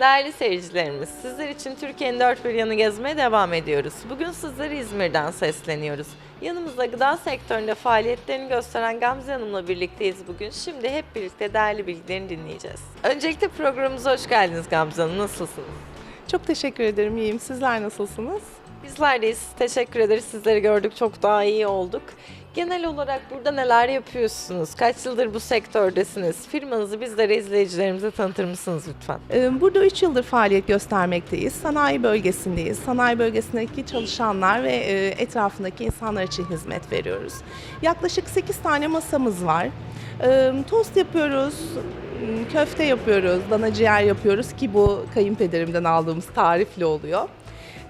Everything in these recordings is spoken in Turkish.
Değerli seyircilerimiz, sizler için Türkiye'nin dört bir yanı gezmeye devam ediyoruz. Bugün sizlere İzmir'den sesleniyoruz. Yanımızda gıda sektöründe faaliyetlerini gösteren Gamze Hanım'la birlikteyiz bugün. Şimdi hep birlikte değerli bilgilerini dinleyeceğiz. Öncelikle programımıza hoş geldiniz Gamze Hanım. Nasılsınız? Çok teşekkür ederim. İyiyim. Sizler nasılsınız? Bizler deyiz. Teşekkür ederiz. Sizleri gördük. Çok daha iyi olduk. Genel olarak burada neler yapıyorsunuz? Kaç yıldır bu sektördesiniz? Firmanızı bizlere, izleyicilerimize tanıtır mısınız lütfen? Ee, Burada 3 yıldır faaliyet göstermekteyiz. Sanayi bölgesindeyiz. Sanayi bölgesindeki çalışanlar ve e, etrafındaki insanlar için hizmet veriyoruz. Yaklaşık 8 tane masamız var. Ee, Tost yapıyoruz, köfte yapıyoruz, dana ciğer yapıyoruz ki bu kayınpederimden aldığımız tarifli oluyor.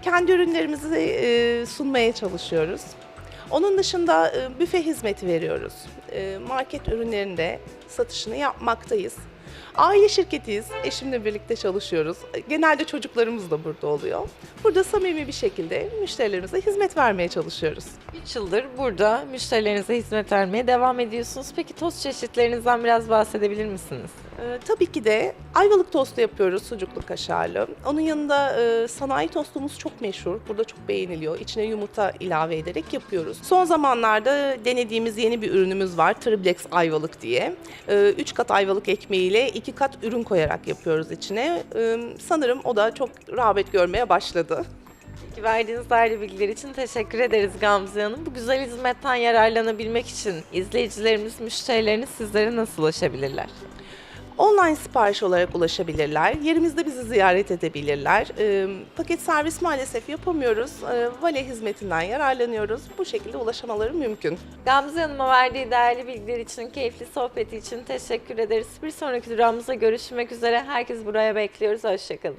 Kendi ürünlerimizi e, sunmaya çalışıyoruz. Onun dışında e, büfe hizmeti veriyoruz. E, Market ürünlerinde satışını yapmaktayız. Aile şirketiyiz. Eşimle birlikte çalışıyoruz. Genelde çocuklarımız da burada oluyor. Burada samimi bir şekilde müşterilerimize hizmet vermeye çalışıyoruz. 3 yıldır burada müşterilerinize hizmet vermeye devam ediyorsunuz. Peki tost çeşitlerinizden biraz bahsedebilir misiniz? Ee, tabii ki de ayvalık tostu yapıyoruz, sucuklu kaşarlı. Onun yanında e, sanayi tostumuz çok meşhur. Burada çok beğeniliyor. İçine yumurta ilave ederek yapıyoruz. Son zamanlarda denediğimiz yeni bir ürünümüz var. Triplex ayvalık diye. 3 kat ayvalık ekmeğiyle 2 kat ürün koyarak yapıyoruz içine. Sanırım o da çok rağbet görmeye başladı. Peki verdiğiniz değerli bilgiler için teşekkür ederiz Gamze Hanım. Bu güzel hizmetten yararlanabilmek için izleyicilerimiz, müşterileriniz sizlere nasıl ulaşabilirler? Online sipariş olarak ulaşabilirler. Yerimizde bizi ziyaret edebilirler. Ee, paket servis maalesef yapamıyoruz. Ee, vale hizmetinden yararlanıyoruz. Bu şekilde ulaşamaları mümkün. Gamze Hanım'a verdiği değerli bilgiler için, keyifli sohbeti için teşekkür ederiz. Bir sonraki durağımızda görüşmek üzere. Herkes buraya bekliyoruz. Hoşçakalın.